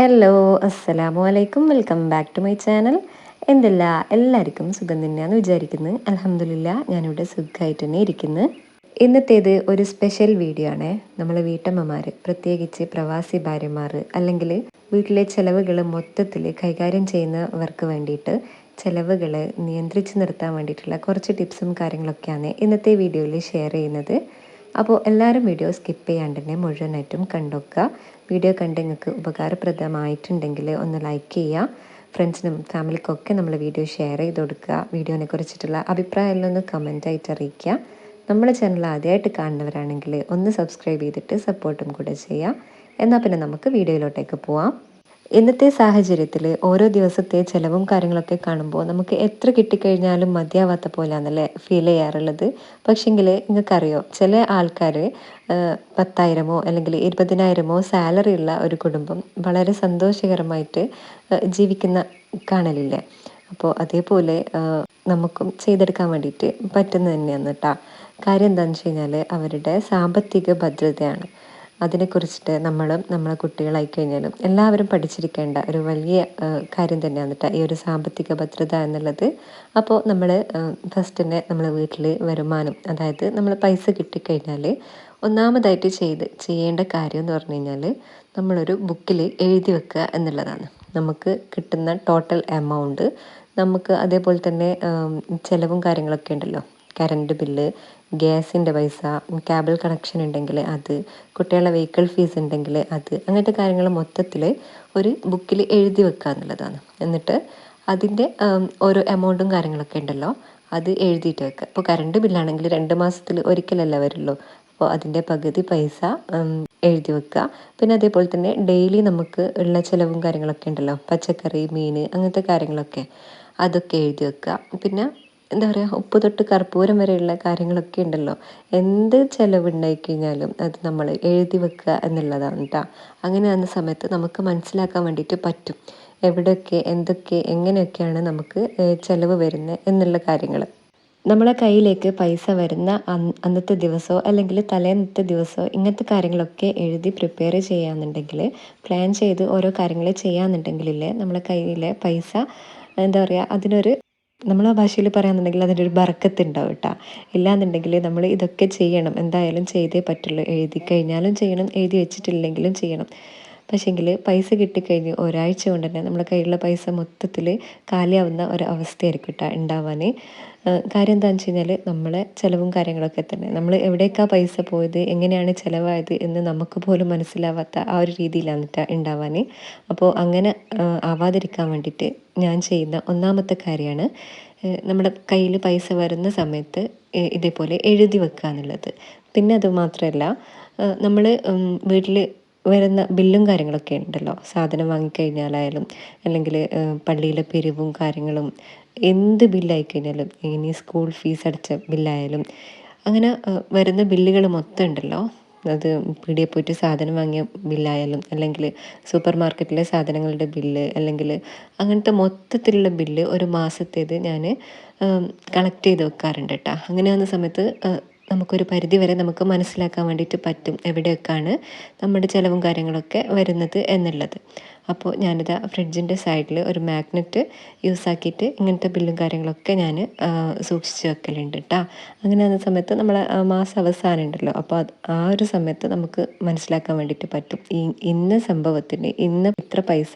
Hello അസ്സലാമു അലൈക്കും welcome back to my channel എന്തല്ല? എല്ലാവർക്കും സുഖം തന്നെയാന്ന് വിചാരിക്കുന്നു. അലഹമില്ല ഞാനിവിടെ സുഖമായിട്ട് തന്നെ ഇരിക്കുന്നു. ഇന്നത്തേത് ഒരു സ്പെഷ്യൽ വീഡിയോ ആണ്. നമ്മളെ വീട്ടമ്മമാർ പ്രത്യേകിച്ച് പ്രവാസി ഭാര്യമാർ അല്ലെങ്കിൽ വീട്ടിലെ ചിലവുകൾ മൊത്തത്തിൽ കൈകാര്യം ചെയ്യുന്നവർക്ക് വേണ്ടിയിട്ട് ചിലവുകൾ നിയന്ത്രിച്ച് നിർത്താൻ വേണ്ടിയിട്ടുള്ള കുറച്ച് ടിപ്സും കാര്യങ്ങളൊക്കെയാണ് ഇന്നത്തെ വീഡിയോയിൽ ഷെയർ ചെയ്യുന്നത്. അപ്പോൾ എല്ലാവരും വീഡിയോ സ്കിപ്പ് ചെയ്യാണ്ട് തന്നെ മുഴുവനായിട്ടും കണ്ടുവെക്കുക വീഡിയോ കണ്ട് നിങ്ങൾക്ക് ഉപകാരപ്രദമായിട്ടുണ്ടെങ്കിൽ ഒന്ന് ലൈക്ക് ചെയ്യുക. ഫ്രണ്ട്സിനും ഫാമിലിക്കൊക്കെ നമ്മൾ വീഡിയോ ഷെയർ ചെയ്ത് കൊടുക്കുക. വീഡിയോനെ കുറിച്ചിട്ടുള്ള അഭിപ്രായം ഒന്ന് കമന്റായിട്ട് അറിയിക്കുക. നമ്മുടെ ചാനൽ ആദ്യമായിട്ട് കാണുന്നവരാണെങ്കിൽ ഒന്ന് സബ്സ്ക്രൈബ് ചെയ്തിട്ട് സപ്പോർട്ടും കൂടെ ചെയ്യുക. എന്നാൽ പിന്നെ നമുക്ക് വീഡിയോയിലോട്ടേക്ക് പോവാം. ഇന്നത്തെ സാഹചര്യത്തിൽ ഓരോ ദിവസത്തെ ചിലവും കാര്യങ്ങളൊക്കെ കാണുമ്പോൾ നമുക്ക് എത്ര കിട്ടിക്കഴിഞ്ഞാലും മതിയാവാത്ത പോലെയാണല്ലേ ഫീൽ ചെയ്യാറുള്ളത്? പക്ഷെങ്കിൽ നിങ്ങൾക്കറിയോ ചില ആൾക്കാർ പത്തായിരമോ അല്ലെങ്കിൽ ഇരുപതിനായിരമോ സാലറി ഉള്ള ഒരു കുടുംബം വളരെ സന്തോഷകരമായിട്ട് ജീവിക്കുന്ന കാണലില്ലേ? അപ്പോൾ അതേപോലെ നമുക്കും ചെയ്തെടുക്കാൻ വേണ്ടിയിട്ട് പറ്റുന്നത് തന്നെയാണ് കേട്ടോ കാര്യം എന്താണെന്ന് വെച്ച് കഴിഞ്ഞാൽ അവരുടെ സാമ്പത്തിക ഭദ്രതയാണ്. അതിനെക്കുറിച്ചിട്ട് നമ്മളും നമ്മളെ കുട്ടികളായി കഴിഞ്ഞാലും എല്ലാവരും പഠിച്ചിരിക്കേണ്ട ഒരു വലിയ കാര്യം തന്നെയാണ് കേട്ടോ ഈ ഒരു സാമ്പത്തിക ഭദ്രത എന്നുള്ളത്. അപ്പോൾ നമ്മൾ ഫസ്റ്റ് തന്നെ നമ്മൾ വീട്ടിൽ വരുമാനം അതായത് നമ്മൾ പൈസ കിട്ടിക്കഴിഞ്ഞാൽ ഒന്നാമതായിട്ട് ചെയ്ത് ചെയ്യേണ്ട കാര്യം എന്ന് പറഞ്ഞു കഴിഞ്ഞാൽ നമ്മളൊരു ബുക്കിൽ എഴുതി വെക്കുക എന്നുള്ളതാണ്. നമുക്ക് കിട്ടുന്ന ടോട്ടൽ എമൗണ്ട് നമുക്ക് അതേപോലെ തന്നെ ചിലവും കാര്യങ്ങളൊക്കെ ഉണ്ടല്ലോ. കറണ്ട് ബില്ല് ഗ്യാസിന്റെ പൈസ കേബിൾ കണക്ഷൻ ഉണ്ടെങ്കിൽ അത് കുട്ടികളുടെ വെഹിക്കിൾ ഫീസ് ഉണ്ടെങ്കിൽ അത് അങ്ങനത്തെ കാര്യങ്ങൾ മൊത്തത്തിൽ ഒരു ബുക്കിൽ എഴുതി വെക്കുക എന്നുള്ളതാണ്. എന്നിട്ട് അതിന്റെ ഓരോ എമൗണ്ടും കാര്യങ്ങളൊക്കെ ഉണ്ടല്ലോ അത് എഴുതിയിട്ട് വെക്കുക ഇപ്പോൾ കറണ്ട് ബില്ലാണെങ്കിൽ രണ്ട് മാസത്തിൽ ഒരിക്കലല്ല വരുള്ളൂ. അപ്പോൾ അതിന്റെ പകുതി പൈസ എഴുതി വെക്കുക പിന്നെ അതേപോലെ തന്നെ ഡെയിലി നമുക്ക് ഉള്ള ചിലവും കാര്യങ്ങളൊക്കെ ഉണ്ടല്ലോ പച്ചക്കറി മീൻ അങ്ങനത്തെ കാര്യങ്ങളൊക്കെ അതൊക്കെ എഴുതി വെക്കുക പിന്നെ എന്താ പറയുക ഉപ്പ് തൊട്ട് കർപ്പൂരം വരെയുള്ള കാര്യങ്ങളൊക്കെ ഉണ്ടല്ലോ. എന്ത് ചിലവുണ്ടായി കഴിഞ്ഞാലും അത് നമ്മൾ എഴുതി വെക്കുക എന്നുള്ളതാണ് കേട്ടോ അങ്ങനെ വന്ന സമയത്ത് നമുക്ക് മനസ്സിലാക്കാൻ വേണ്ടിയിട്ട് പറ്റും. എവിടെയൊക്കെ എന്തൊക്കെ എങ്ങനെയൊക്കെയാണ് നമുക്ക് ചിലവ് വരുന്നത് എന്നുള്ള കാര്യങ്ങൾ നമ്മളെ കയ്യിലേക്ക് പൈസ വരുന്ന അന്നത്തെ ദിവസമോ അല്ലെങ്കിൽ തലേന്നത്തെ ദിവസമോ ഇങ്ങനത്തെ കാര്യങ്ങളൊക്കെ എഴുതി പ്രിപ്പയർ ചെയ്യാന്നുണ്ടെങ്കിൽ പ്ലാൻ ചെയ്ത് ഓരോ കാര്യങ്ങൾ ചെയ്യാന്നുണ്ടെങ്കിലേ നമ്മളെ കയ്യിലെ പൈസ എന്താ പറയുക അതിനൊരു നമ്മളെ ഭാഷയിൽ പറയുകയാണെന്നുണ്ടെങ്കിൽ അതിന്റെ ഒരു ബർക്കത്ത് ഉണ്ടാവും കേട്ടോ ഇല്ലാന്നുണ്ടെങ്കിൽ നമ്മൾ ഇതൊക്കെ ചെയ്യണം. എന്തായാലും ചെയ്തേ പറ്റുള്ളൂ. എഴുതി കഴിഞ്ഞാലും ചെയ്യണം. എഴുതി വെച്ചിട്ടില്ലെങ്കിലും ചെയ്യണം. പക്ഷേങ്കിൽ പൈസ കിട്ടിക്കഴിഞ്ഞ് ഒരാഴ്ച കൊണ്ട് തന്നെ നമ്മുടെ കയ്യിലുള്ള പൈസ മൊത്തത്തിൽ കാലിയാവുന്ന ഒരു അവസ്ഥയായിരിക്കും കേട്ടോ ഉണ്ടാവാൻ കാര്യം എന്താണെന്ന് വെച്ച് കഴിഞ്ഞാൽ നമ്മളെ ചിലവും കാര്യങ്ങളൊക്കെ തന്നെ. നമ്മൾ എവിടേക്കാണ് പൈസ പോയത് എങ്ങനെയാണ് ചിലവായത് എന്ന് നമുക്ക് പോലും മനസ്സിലാവാത്ത ആ ഒരു രീതിയിലാണ് ഉണ്ടാവാൻ അപ്പോൾ അങ്ങനെ ആവാതിരിക്കാൻ വേണ്ടിയിട്ട് ഞാൻ ചെയ്യുന്ന ഒന്നാമത്തെ കാര്യമാണ് നമ്മുടെ കയ്യിൽ പൈസ വരുന്ന സമയത്ത് ഇതേപോലെ എഴുതി വെക്കുക എന്നുള്ളത് പിന്നെ അത് മാത്രമല്ല നമ്മൾ വീട്ടിൽ വരുന്ന ബില്ലും കാര്യങ്ങളൊക്കെ ഉണ്ടല്ലോ. സാധനം വാങ്ങിക്കഴിഞ്ഞാലായാലും അല്ലെങ്കിൽ പള്ളിയിലെ പിരിവും കാര്യങ്ങളും എന്ത് ബില്ലായി കഴിഞ്ഞാലും ഇനി സ്കൂൾ ഫീസ് അടച്ച ബില്ലായാലും അങ്ങനെ വരുന്ന ബില്ലുകൾ മൊത്തം ഉണ്ടല്ലോ. അത് പീടിയെ പോയിട്ട് സാധനം വാങ്ങിയ ബില്ലായാലും അല്ലെങ്കിൽ സൂപ്പർ മാർക്കറ്റിലെ സാധനങ്ങളുടെ ബില്ല് അല്ലെങ്കിൽ അങ്ങനത്തെ മൊത്തത്തിലുള്ള ബില്ല് ഒരു മാസത്തേത് ഞാൻ കളക്ട് ചെയ്ത് വെക്കാറുണ്ട് കേട്ടോ. അങ്ങനെ വന്ന സമയത്ത് നമുക്കൊരു പരിധി വരെ നമുക്ക് മനസ്സിലാക്കാൻ വേണ്ടിയിട്ട് പറ്റും എവിടെയൊക്കെയാണ് നമ്മുടെ ചിലവും കാര്യങ്ങളൊക്കെ വരുന്നത് എന്നുള്ളത്. അപ്പോൾ ഞാനിത് ഫ്രിഡ്ജിന്റെ സൈഡിൽ ഒരു മാഗ്നറ്റ് യൂസ് ആക്കിയിട്ട് ഇങ്ങനത്തെ ബില്ലും കാര്യങ്ങളൊക്കെ ഞാൻ സൂക്ഷിച്ച് വെക്കലുണ്ട് കേട്ടോ അങ്ങനെ ആകുന്ന സമയത്ത് നമ്മൾ മാസം അവസാനം ഉണ്ടല്ലോ. അപ്പോൾ ആ ഒരു സമയത്ത് നമുക്ക് മനസ്സിലാക്കാൻ വേണ്ടിയിട്ട് പറ്റും. ഈ ഇന്ന സംഭവത്തിന് ഇന്ന് ഇത്ര പൈസ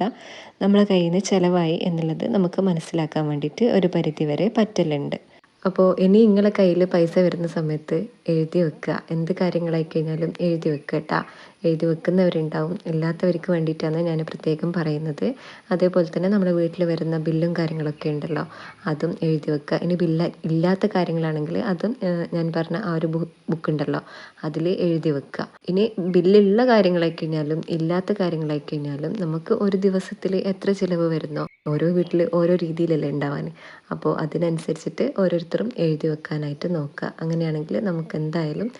നമ്മളെ കയ്യിൽ നിന്ന് ചിലവായി എന്നുള്ളത് നമുക്ക് മനസ്സിലാക്കാൻ വേണ്ടിയിട്ട് ഒരു പരിധി വരെ പറ്റലുണ്ട്. അപ്പോൾ ഇനി നിങ്ങളെ കയ്യിൽ പൈസ വരുന്ന സമയത്ത് എഴുതി വെക്കുക. എന്ത് കാര്യങ്ങളായി കഴിഞ്ഞാലും എഴുതി വെക്കുക കേട്ടോ എഴുതി വെക്കുന്നവരുണ്ടാവും. ഇല്ലാത്തവർക്ക് വേണ്ടിയിട്ടാണ് ഞാൻ പ്രത്യേകം പറയുന്നത്. അതേപോലെ തന്നെ നമ്മുടെ വീട്ടിൽ വരുന്ന ബില്ലും കാര്യങ്ങളൊക്കെ ഉണ്ടല്ലോ അതും എഴുതി വെക്കുക. ഇനി ബില്ല ഇല്ലാത്ത കാര്യങ്ങളാണെങ്കിൽ അതും ഞാൻ പറഞ്ഞ ആ ഒരു ബുക്ക് ഉണ്ടല്ലോ അതിൽ എഴുതി വെക്കുക. ഇനി ബില്ലുള്ള കാര്യങ്ങളായി കഴിഞ്ഞാലും ഇല്ലാത്ത കാര്യങ്ങളായി കഴിഞ്ഞാലും നമുക്ക് ഒരു ദിവസത്തിൽ എത്ര ചിലവ് വരുന്നോ? ഓരോ വീട്ടിൽ ഓരോ രീതിയിലല്ലേ ഉണ്ടാവാൻ. അപ്പോൾ അതിനനുസരിച്ചിട്ട് ഓരോരുത്തരും എഴുതി വെക്കാനായിട്ട് നോക്കുക. അങ്ങനെയാണെങ്കിൽ നമുക്ക് എന്തായാലും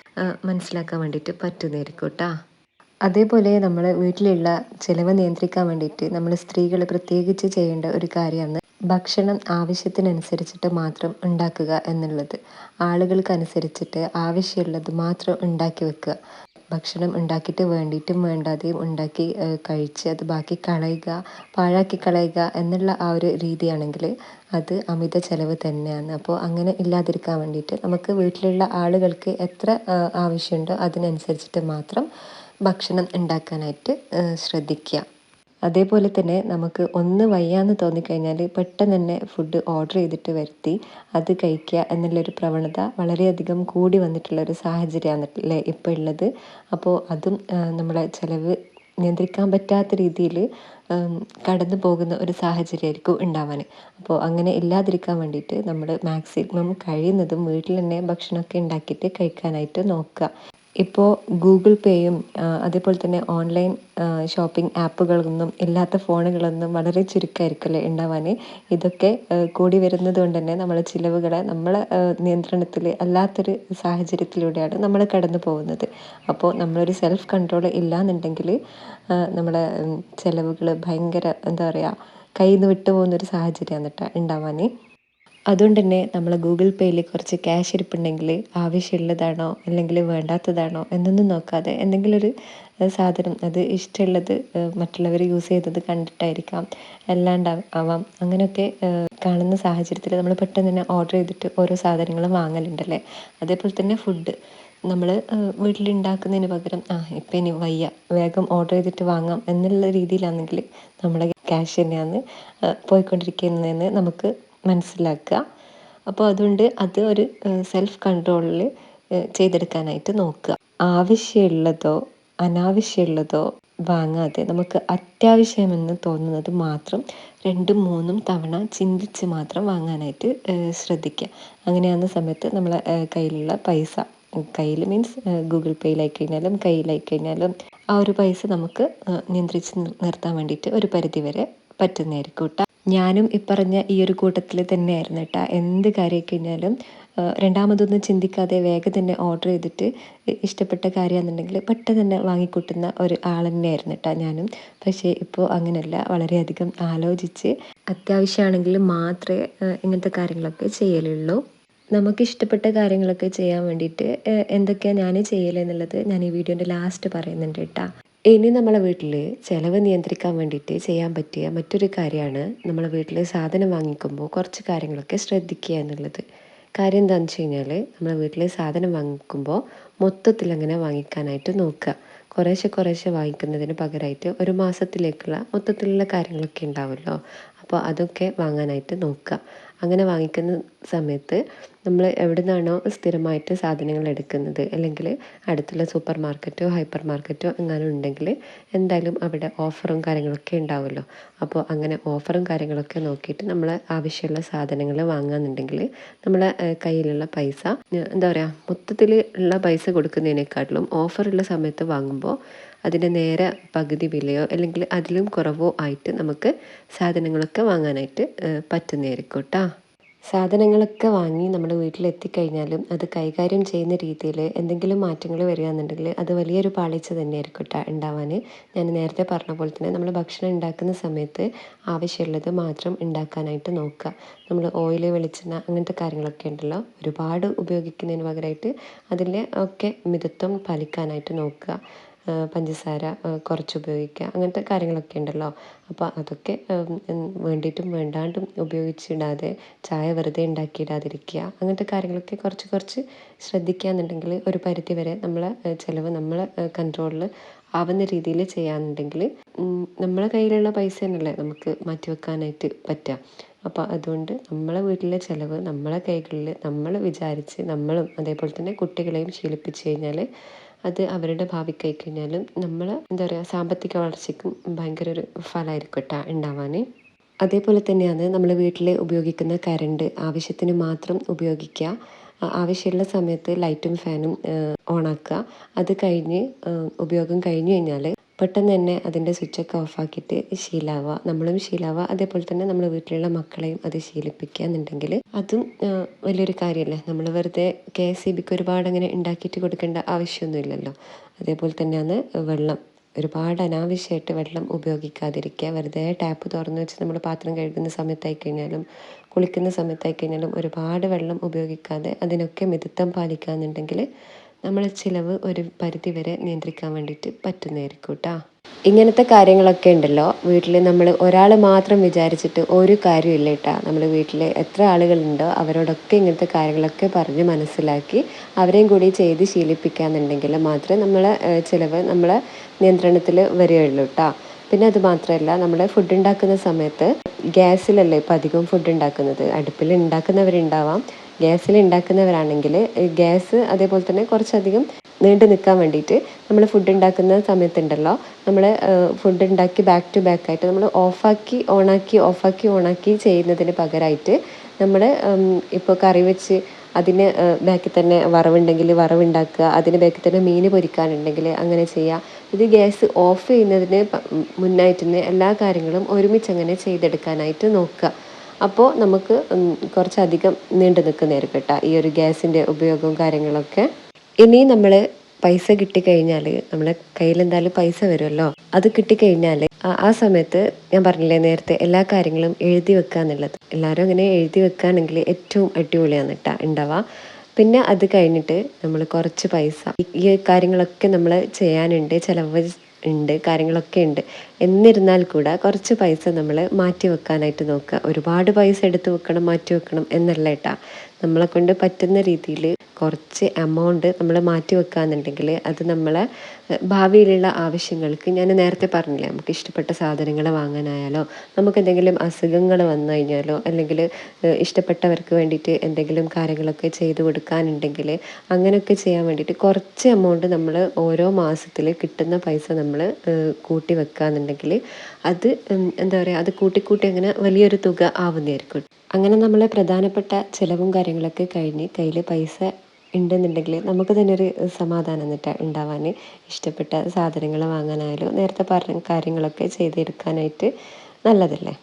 മനസ്സിലാക്കാൻ വേണ്ടിയിട്ട് പറ്റുന്നതായിരിക്കും കേട്ടോ അതേപോലെ നമ്മൾ വീട്ടിലുള്ള ചിലവ് നിയന്ത്രിക്കാൻ വേണ്ടിയിട്ട് നമ്മൾ സ്ത്രീകൾ പ്രത്യേകിച്ച് ചെയ്യേണ്ട ഒരു കാര്യമാണ് ഭക്ഷണം ആവശ്യത്തിനനുസരിച്ചിട്ട് മാത്രം ഉണ്ടാക്കുക എന്നുള്ളത്. ആളുകൾക്കനുസരിച്ചിട്ട് ആവശ്യമുള്ളത് മാത്രം ഉണ്ടാക്കി വെക്കുക. ഭക്ഷണം ഉണ്ടാക്കിയിട്ട് വേണ്ടിയിട്ടും വേണ്ടാതെയും ഉണ്ടാക്കി കഴിച്ച് അത് ബാക്കി കളയുക പാഴാക്കി കളയുക എന്നുള്ള ആ ഒരു രീതിയാണെങ്കിൽ അത് അമിത ചിലവ് തന്നെയാണ്. അപ്പോൾ അങ്ങനെ ഇല്ലാതിരിക്കാൻ വേണ്ടിയിട്ട് നമുക്ക് വീട്ടിലുള്ള ആളുകൾക്ക് എത്ര ആവശ്യമുണ്ടോ അതിനനുസരിച്ചിട്ട് മാത്രം ഭക്ഷണം ഉണ്ടാക്കാനായിട്ട് ശ്രദ്ധിക്കുക. അതേപോലെ തന്നെ നമുക്ക് ഒന്ന് വയ്യാന്ന് തോന്നിക്കഴിഞ്ഞാൽ പെട്ടെന്ന് തന്നെ ഫുഡ് ഓർഡർ ചെയ്തിട്ട് വരുത്തി അത് കഴിക്കുക എന്നുള്ളൊരു പ്രവണത വളരെയധികം കൂടി വന്നിട്ടുള്ളൊരു സാഹചര്യമാണ് അല്ലേ ഇപ്പോൾ ഉള്ളത്. അപ്പോൾ അതും നമ്മളെ ചിലവ് നിയന്ത്രിക്കാൻ പറ്റാത്ത രീതിയിൽ കടന്നു പോകുന്ന ഒരു സാഹചര്യമായിരിക്കും ഉണ്ടാവാൻ. അപ്പോൾ അങ്ങനെ ഇല്ലാതിരിക്കാൻ വേണ്ടിയിട്ട് നമ്മൾ മാക്സിമം കഴിയുന്നതും വീട്ടിൽ തന്നെ ഭക്ഷണമൊക്കെ ഉണ്ടാക്കിയിട്ട് കഴിക്കാനായിട്ട് നോക്കുക. ഇപ്പോൾ ഗൂഗിൾ പേയും അതേപോലെ തന്നെ ഓൺലൈൻ ഷോപ്പിംഗ് ആപ്പുകളൊന്നും ഇല്ലാത്ത ഫോണുകളൊന്നും വളരെ ചുരുക്കമായിരിക്കുമല്ലേ ഉണ്ടാവാൻ? ഇതൊക്കെ കൂടി വരുന്നത് കൊണ്ട് തന്നെ നമ്മളെ ചിലവുകളെ നമ്മളെ നിയന്ത്രണത്തിൽ അല്ലാത്തൊരു സാഹചര്യത്തിലൂടെയാണ് നമ്മൾ കടന്നു പോകുന്നത്. അപ്പോൾ നമ്മളൊരു സെൽഫ് കൺട്രോൾ ഇല്ലാന്നുണ്ടെങ്കിൽ നമ്മളെ ചിലവുകൾ ഭയങ്കര എന്താ പറയുക കയ്യിൽ നിന്ന് വിട്ടുപോകുന്നൊരു സാഹചര്യമാണ് കേട്ടോ ഉണ്ടാവാൻ. അതുകൊണ്ട് തന്നെ നമ്മൾ ഗൂഗിൾ പേയിൽ കുറച്ച് ക്യാഷ് ഇരിപ്പുണ്ടെങ്കിൽ ആവശ്യമുള്ളതാണോ അല്ലെങ്കിൽ വേണ്ടാത്തതാണോ എന്നൊന്നും നോക്കാതെ എന്തെങ്കിലും ഒരു സാധനം അത് ഇഷ്ടമുള്ളത് മറ്റുള്ളവർ യൂസ് ചെയ്തത് കണ്ടിട്ടായിരിക്കാം. അല്ലാണ്ട് ആവാം. അങ്ങനെയൊക്കെ കാണുന്ന സാഹചര്യത്തിൽ നമ്മൾ പെട്ടെന്ന് തന്നെ ഓർഡർ ചെയ്തിട്ട് ഓരോ സാധനങ്ങളും വാങ്ങലുണ്ടല്ലേ? അതേപോലെ തന്നെ ഫുഡ് നമ്മൾ വീട്ടിലുണ്ടാക്കുന്നതിന് പകരം ആ ഇപ്പം ഇനി വയ്യ. വേഗം ഓർഡർ ചെയ്തിട്ട് വാങ്ങാം എന്നുള്ള രീതിയിലാണെങ്കിൽ നമ്മുടെ ക്യാഷ് തന്നെയാണ് പോയിക്കൊണ്ടിരിക്കുന്നതെന്ന് നമുക്ക് മനസ്സിലാക്കുക. അപ്പോൾ അതുകൊണ്ട് അത് ഒരു സെൽഫ് കൺട്രോളിൽ ചെയ്തെടുക്കാനായിട്ട് നോക്കുക. ആവശ്യമുള്ളതോ അനാവശ്യമുള്ളതോ വാങ്ങാതെ നമുക്ക് അത്യാവശ്യമെന്ന് തോന്നുന്നത് മാത്രം രണ്ടും മൂന്നും തവണ ചിന്തിച്ച് മാത്രം വാങ്ങാനായിട്ട് ശ്രദ്ധിക്കുക. അങ്ങനെയാകുന്ന സമയത്ത് നമ്മളെ കയ്യിലുള്ള പൈസ കയ്യിൽ മീൻസ് ഗൂഗിൾ പേയിലായി കഴിഞ്ഞാലും കയ്യിലായി കഴിഞ്ഞാലും ആ ഒരു പൈസ നമുക്ക് നിയന്ത്രിച്ച് നിർത്താൻ വേണ്ടിയിട്ട് ഒരു പരിധി വരെ പറ്റുന്നതായിരിക്കും കേട്ടോ. ഞാനും ഇപ്പറഞ്ഞ ഈ ഒരു കൂട്ടത്തിൽ തന്നെയായിരുന്നു കേട്ടോ. എന്ത് കാര്യം കഴിഞ്ഞാലും രണ്ടാമതൊന്നും ചിന്തിക്കാതെ വേഗം തന്നെ ഓർഡർ ചെയ്തിട്ട് ഇഷ്ടപ്പെട്ട കാര്യമാണെന്നുണ്ടെങ്കിൽ പെട്ടെന്ന് തന്നെ വാങ്ങിക്കൂട്ടുന്ന ഒരു ആൾ തന്നെയായിരുന്നു കേട്ടോ ഞാനും. പക്ഷേ ഇപ്പോൾ അങ്ങനെയല്ല വളരെയധികം ആലോചിച്ച് അത്യാവശ്യമാണെങ്കിൽ മാത്രമേ ഇങ്ങനത്തെ കാര്യങ്ങളൊക്കെ ചെയ്യലുള്ളൂ. നമുക്ക് ഇഷ്ടപ്പെട്ട കാര്യങ്ങളൊക്കെ ചെയ്യാൻ വേണ്ടിയിട്ട് എന്തൊക്കെയാണ് ഞാൻ ചെയ്യലെന്നുള്ളത് ഞാൻ ഈ വീഡിയോന്റെ ലാസ്റ്റ് പറയുന്നുണ്ട് കേട്ടോ. ഇനി നമ്മളെ വീട്ടിൽ ചിലവ് നിയന്ത്രിക്കാൻ വേണ്ടിയിട്ട് ചെയ്യാൻ പറ്റിയ മറ്റൊരു കാര്യമാണ് നമ്മളെ വീട്ടിൽ സാധനം വാങ്ങിക്കുമ്പോൾ കുറച്ച് കാര്യങ്ങളൊക്കെ ശ്രദ്ധിക്കുക എന്നുള്ളത്. കാര്യം എന്താണെന്ന് വെച്ച് കഴിഞ്ഞാൽ നമ്മളെ വീട്ടിൽ സാധനം വാങ്ങിക്കുമ്പോൾ മൊത്തത്തിൽ അങ്ങനെ വാങ്ങിക്കാനായിട്ട് നോക്കുക. കുറേശ്ശെ കുറേശ്ശെ വാങ്ങിക്കുന്നതിന് പകരമായിട്ട് ഒരു മാസത്തിലേക്കുള്ള മൊത്തത്തിലുള്ള കാര്യങ്ങളൊക്കെ ഉണ്ടാവുമല്ലോ. അപ്പോൾ അതൊക്കെ വാങ്ങാനായിട്ട് നോക്കുക. അങ്ങനെ വാങ്ങിക്കുന്ന സമയത്ത് നമ്മൾ എവിടെ നിന്നാണോ സ്ഥിരമായിട്ട് സാധനങ്ങൾ എടുക്കുന്നത്. അല്ലെങ്കിൽ അടുത്തുള്ള സൂപ്പർ മാർക്കറ്റോ ഹൈപ്പർ മാർക്കറ്റോ എങ്ങാനും ഉണ്ടെങ്കിൽ എന്തായാലും അവിടെ ഓഫറും കാര്യങ്ങളൊക്കെ ഉണ്ടാവുമല്ലോ. അപ്പോൾ അങ്ങനെ ഓഫറും കാര്യങ്ങളൊക്കെ നോക്കിയിട്ട് നമ്മൾ ആവശ്യമുള്ള സാധനങ്ങൾ വാങ്ങുകയെന്നുണ്ടെങ്കിൽ നമ്മളെ കയ്യിലുള്ള പൈസ എന്താ പറയുക മൊത്തത്തിൽ ഉള്ള പൈസ കൊടുക്കുന്നതിനേക്കാട്ടിലും ഓഫറുള്ള സമയത്ത് വാങ്ങുമ്പോൾ അതിന്റെ നേരെ പകുതി വിലയോ അല്ലെങ്കിൽ അതിലും കുറവോ ആയിട്ട് നമുക്ക് സാധനങ്ങളൊക്കെ വാങ്ങാനായിട്ട് പറ്റുന്നതായിരിക്കും കേട്ടോ. സാധനങ്ങളൊക്കെ വാങ്ങി നമ്മുടെ വീട്ടിലെത്തിക്കഴിഞ്ഞാലും അത് കൈകാര്യം ചെയ്യുന്ന രീതിയിൽ എന്തെങ്കിലും മാറ്റങ്ങൾ വരികയാണെന്നുണ്ടെങ്കിൽ അത് വലിയൊരു പാളിച്ച തന്നെയായിരിക്കും കേട്ടോ ഉണ്ടാവാൻ. ഞാൻ നേരത്തെ പറഞ്ഞ പോലെ തന്നെ നമ്മൾ ഭക്ഷണം ഉണ്ടാക്കുന്ന സമയത്ത് ആവശ്യമുള്ളത് മാത്രം ഉണ്ടാക്കാനായിട്ട് നോക്കുക. നമ്മൾ ഓയിൽ വെളിച്ചെണ്ണ അങ്ങനത്തെ കാര്യങ്ങളൊക്കെ ഉണ്ടല്ലോ ഒരുപാട് ഉപയോഗിക്കുന്നതിന് പകരമായിട്ട് അതിന്റെ ഒക്കെ മിതത്വം പാലിക്കാനായിട്ട് നോക്കുക. പഞ്ചസാര കുറച്ച് ഉപയോഗിക്കുക അങ്ങനത്തെ കാര്യങ്ങളൊക്കെ ഉണ്ടല്ലോ. അപ്പോൾ അതൊക്കെ വേണ്ടിയിട്ടും വേണ്ടാണ്ടും ഉപയോഗിച്ചിടാതെ ചായ വെറുതെ ഉണ്ടാക്കിയിടാതിരിക്കുക. അങ്ങനത്തെ കാര്യങ്ങളൊക്കെ കുറച്ച് കുറച്ച് ശ്രദ്ധിക്കുകയെന്നുണ്ടെങ്കിൽ ഒരു പരിധി വരെ നമ്മളെ ചിലവ് നമ്മളെ കൺട്രോളിൽ ആവുന്ന രീതിയിൽ ചെയ്യാന്നുണ്ടെങ്കിൽ നമ്മളെ കയ്യിലുള്ള പൈസ തന്നെയല്ലേ നമുക്ക് മാറ്റിവെക്കാനായിട്ട് പറ്റുക. അപ്പോൾ അതുകൊണ്ട് നമ്മളെ വീട്ടിലെ ചിലവ് നമ്മളെ കൈകളിൽ നമ്മൾ വിചാരിച്ച് നമ്മളും അതേപോലെ തന്നെ കുട്ടികളെയും ശീലിപ്പിച്ച് കഴിഞ്ഞാൽ അത് അവരുടെ ഭാവിക്കായി കഴിഞ്ഞാലും നമ്മൾ എന്താ പറയുക സാമ്പത്തിക വളർച്ചയ്ക്കും ഭയങ്കര ഒരു ഫലമായിരിക്കും കേട്ടോ ഉണ്ടാവാൻ അതേപോലെ തന്നെയാണ് നമ്മൾ വീട്ടിൽ ഉപയോഗിക്കുന്ന കറണ്ട് ആവശ്യത്തിന് മാത്രം ഉപയോഗിക്കുക ആവശ്യമുള്ള സമയത്ത് ലൈറ്റും ഫാനും ഓണാക്കുക അത് കഴിഞ്ഞ് ഉപയോഗം കഴിഞ്ഞു കഴിഞ്ഞാൽ പെട്ടെന്ന് തന്നെ അതിന്റെ സ്വിച്ചൊക്കെ ഓഫാക്കിയിട്ട് ശീലാവുക. നമ്മളും ശീലാവുക. അതേപോലെ തന്നെ നമ്മൾ വീട്ടിലുള്ള മക്കളെയും അത് ശീലിപ്പിക്കുക എന്നുണ്ടെങ്കിൽ അതും വലിയൊരു കാര്യമല്ലേ? നമ്മൾ വെറുതെ കെ എസ് ഇ ബിക്ക് ഒരുപാട് അങ്ങനെ ഉണ്ടാക്കിയിട്ട് കൊടുക്കേണ്ട ആവശ്യമൊന്നുമില്ലല്ലോ. അതേപോലെ തന്നെയാണ് വെള്ളം. ഒരുപാട് അനാവശ്യമായിട്ട് വെള്ളം ഉപയോഗിക്കാതിരിക്കുക. വെറുതെ ടാപ്പ് തുറന്ന് വെച്ച് നമ്മൾ പാത്രം കഴുകുന്ന സമയത്തായി കഴിഞ്ഞാലും കുളിക്കുന്ന സമയത്തായി കഴിഞ്ഞാലും ഒരുപാട് വെള്ളം ഉപയോഗിക്കാതെ അതിനൊക്കെ മിതത്വം പാലിക്കുക എന്നുണ്ടെങ്കിൽ നമ്മളെ ചിലവ് ഒരു പരിധി വരെ നിയന്ത്രിക്കാൻ വേണ്ടിയിട്ട് പറ്റുന്നതായിരിക്കും കേട്ടോ ഇങ്ങനത്തെ കാര്യങ്ങളൊക്കെ ഉണ്ടല്ലോ. വീട്ടിൽ നമ്മൾ ഒരാൾ മാത്രം വിചാരിച്ചിട്ട് ഒരു കാര്യമില്ല കേട്ടോ നമ്മൾ വീട്ടിൽ എത്ര ആളുകളുണ്ടോ അവരോടൊക്കെ ഇങ്ങനത്തെ കാര്യങ്ങളൊക്കെ പറഞ്ഞ് മനസ്സിലാക്കി അവരെയും കൂടി ചെയ്ത് ശീലിപ്പിക്കാന്നുണ്ടെങ്കിൽ മാത്രമേ നമ്മളെ ചിലവ് നമ്മളെ നിയന്ത്രണത്തിൽ വരികയുള്ളൂ കേട്ടോ പിന്നെ അത് മാത്രമല്ല നമ്മൾ ഫുഡ് ഉണ്ടാക്കുന്ന സമയത്ത് ഗ്യാസിലല്ലേ ഇപ്പം അധികം ഫുഡ് ഉണ്ടാക്കുന്നത്. അടുപ്പിൽ ഉണ്ടാക്കുന്നവരുണ്ടാവാം. ഗ്യാസിൽ ഉണ്ടാക്കുന്നവരാണെങ്കിൽ ഗ്യാസ് അതേപോലെ തന്നെ കുറച്ചധികം നീണ്ടു നിൽക്കാൻ വേണ്ടിയിട്ട് നമ്മൾ ഫുഡ് ഉണ്ടാക്കുന്ന സമയത്തുണ്ടല്ലോ നമ്മൾ ഫുഡ് ഉണ്ടാക്കി ബാക്ക് ടു ബാക്ക് ആയിട്ട് നമ്മൾ ഓഫാക്കി ഓണാക്കി ഓഫാക്കി ഓണാക്കി ചെയ്യുന്നതിന് പകരമായിട്ട് നമ്മൾ ഇപ്പോൾ കറി വെച്ച് അതിന് ബാക്കിൽ തന്നെ വറവുണ്ടെങ്കിൽ വറവുണ്ടാക്കുക അതിന് ബാക്കിൽ തന്നെ മീൻ പൊരിക്കാനുണ്ടെങ്കിൽ അങ്ങനെ ചെയ്യുക. ഇത് ഗ്യാസ് ഓഫ് ചെയ്യുന്നതിന് മുന്നായിട്ട് തന്നെ എല്ലാ കാര്യങ്ങളും ഒരുമിച്ച് അങ്ങനെ ചെയ്തെടുക്കാനായിട്ട് നോക്കുക. അപ്പോൾ നമുക്ക് കുറച്ചധികം നീണ്ടു നിൽക്കുന്നതായിരിക്കും കേട്ടോ ഈ ഒരു ഗ്യാസിന്റെ ഉപയോഗവും കാര്യങ്ങളൊക്കെ. ഇനി നമ്മൾ പൈസ കിട്ടിക്കഴിഞ്ഞാൽ നമ്മളെ കയ്യിൽ എന്തായാലും പൈസ വരുമല്ലോ? അത് കിട്ടിക്കഴിഞ്ഞാൽ ആ സമയത്ത് ഞാൻ പറഞ്ഞില്ലേ നേരത്തെ എല്ലാ കാര്യങ്ങളും എഴുതി വെക്കുക എന്നുള്ളത്. എല്ലാവരും അങ്ങനെ എഴുതി വെക്കുകയാണെങ്കിൽ ഏറ്റവും അടിപൊളിയാണ് കേട്ടോ ഉണ്ടാവുക. പിന്നെ അത് കഴിഞ്ഞിട്ട് നമ്മൾ കുറച്ച് പൈസ ഈ കാര്യങ്ങളൊക്കെ നമ്മൾ ചെയ്യാനുണ്ട് ചിലവ് ഉണ്ട് കാര്യങ്ങളൊക്കെ ഉണ്ട്. എന്നിരുന്നാൽ കൂടെ കുറച്ച് പൈസ നമ്മൾ മാറ്റി വെക്കാനായിട്ട് നോക്കുക. ഒരുപാട് പൈസ എടുത്ത് വെക്കണം മാറ്റി വെക്കണം എന്നല്ല ഏട്ടാ. നമ്മളെ കൊണ്ട് പറ്റുന്ന രീതിയിൽ കുറച്ച് എമൗണ്ട് നമ്മൾ മാറ്റി വെക്കുകയെന്നുണ്ടെങ്കിൽ അത് നമ്മളെ ഭാവിയിലുള്ള ആവശ്യങ്ങൾക്ക് ഞാൻ നേരത്തെ പറഞ്ഞില്ലേ നമുക്ക് ഇഷ്ടപ്പെട്ട സാധനങ്ങൾ വാങ്ങാനായാലോ നമുക്ക് എന്തെങ്കിലും അസുഖങ്ങൾ വന്നു കഴിഞ്ഞാലോ അല്ലെങ്കിൽ ഇഷ്ടപ്പെട്ടവർക്ക് വേണ്ടിയിട്ട് എന്തെങ്കിലും കാര്യങ്ങളൊക്കെ ചെയ്ത് കൊടുക്കാനുണ്ടെങ്കിൽ അങ്ങനെയൊക്കെ ചെയ്യാൻ വേണ്ടിയിട്ട് കുറച്ച് എമൗണ്ട് നമ്മൾ ഓരോ മാസത്തിൽ കിട്ടുന്ന പൈസ നമ്മൾ കൂട്ടി വെക്കുകയെന്നുണ്ടെങ്കിൽ അത് എന്താ പറയുക അത് കൂട്ടിക്കൂട്ടി അങ്ങനെ വലിയൊരു തുക ആവുന്നതായിരിക്കും. അങ്ങനെ നമ്മളെ പ്രധാനപ്പെട്ട ചിലവും കാര്യങ്ങളൊക്കെ കഴിഞ്ഞ് കയ്യിൽ പൈസ ഉണ്ടെന്നുണ്ടെങ്കിൽ നമുക്ക് തന്നെ ഒരു സമാധാനം എന്നിട്ട് ഉണ്ടാവാൻ ഇഷ്ടപ്പെട്ട സാധനങ്ങൾ വാങ്ങാനായാലും നേരത്തെ പറഞ്ഞ കാര്യങ്ങളൊക്കെ ചെയ്തെടുക്കാനായിട്ട് നല്ലതല്ലേ?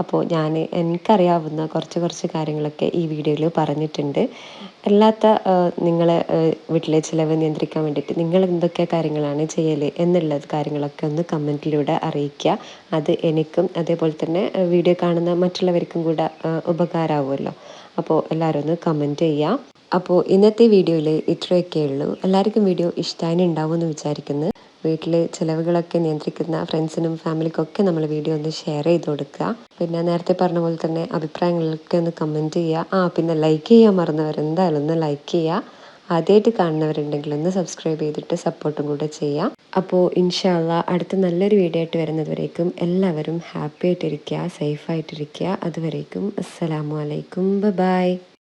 അപ്പോൾ ഞാൻ എനിക്കറിയാവുന്ന കുറച്ച് കുറച്ച് കാര്യങ്ങളൊക്കെ ഈ വീഡിയോയിൽ പറഞ്ഞിട്ടുണ്ട്. അല്ലാത്ത നിങ്ങളെ വീട്ടിലെ ചിലവ് നിയന്ത്രിക്കാൻ വേണ്ടിയിട്ട് നിങ്ങൾ എന്തൊക്കെ കാര്യങ്ങളാണ് ചെയ്യൽ എന്നുള്ള കാര്യങ്ങളൊക്കെ ഒന്ന് കമന്റിലൂടെ അറിയിക്കുക. അത് എനിക്കും അതേപോലെ തന്നെ വീഡിയോ കാണുന്ന മറ്റുള്ളവർക്കും കൂടെ ഉപകാരമാവുമല്ലോ. അപ്പോൾ എല്ലാവരും ഒന്ന് കമന്റ് ചെയ്യുക. അപ്പോൾ ഇന്നത്തെ വീഡിയോയിൽ ഇത്രയൊക്കെ ഉള്ളൂ. എല്ലാവർക്കും വീഡിയോ ഇഷ്ടമായി ഉണ്ടാവുമെന്ന് വിചാരിക്കുന്നു. വീട്ടിൽ ചിലവുകളൊക്കെ നിയന്ത്രിക്കുന്ന ഫ്രണ്ട്സിനും ഫാമിലിക്കൊക്കെ നമ്മൾ വീഡിയോ ഒന്ന് ഷെയർ ചെയ്ത് കൊടുക്കുക. പിന്നെ നേരത്തെ പറഞ്ഞ പോലെ തന്നെ അഭിപ്രായങ്ങളൊക്കെ ഒന്ന് കമന്റ് ചെയ്യുക. ആ പിന്നെ ലൈക്ക് ചെയ്യാൻ മറന്നവർ എന്തായാലും ഒന്ന് ലൈക്ക് ചെയ്യുക. ആദ്യമായിട്ട് കാണുന്നവരുണ്ടെങ്കിൽ ഒന്ന് സബ്സ്ക്രൈബ് ചെയ്തിട്ട് സപ്പോർട്ടും കൂടെ ചെയ്യാം. അപ്പോൾ ഇൻഷാല്ല അടുത്ത നല്ലൊരു വീഡിയോ ആയിട്ട് വരുന്നതുവരേക്കും എല്ലാവരും ഹാപ്പി ആയിട്ടിരിക്കുക സേഫായിട്ടിരിക്കുക അതുവരേക്കും അസ്സലാമു അലൈക്കും. ബൈ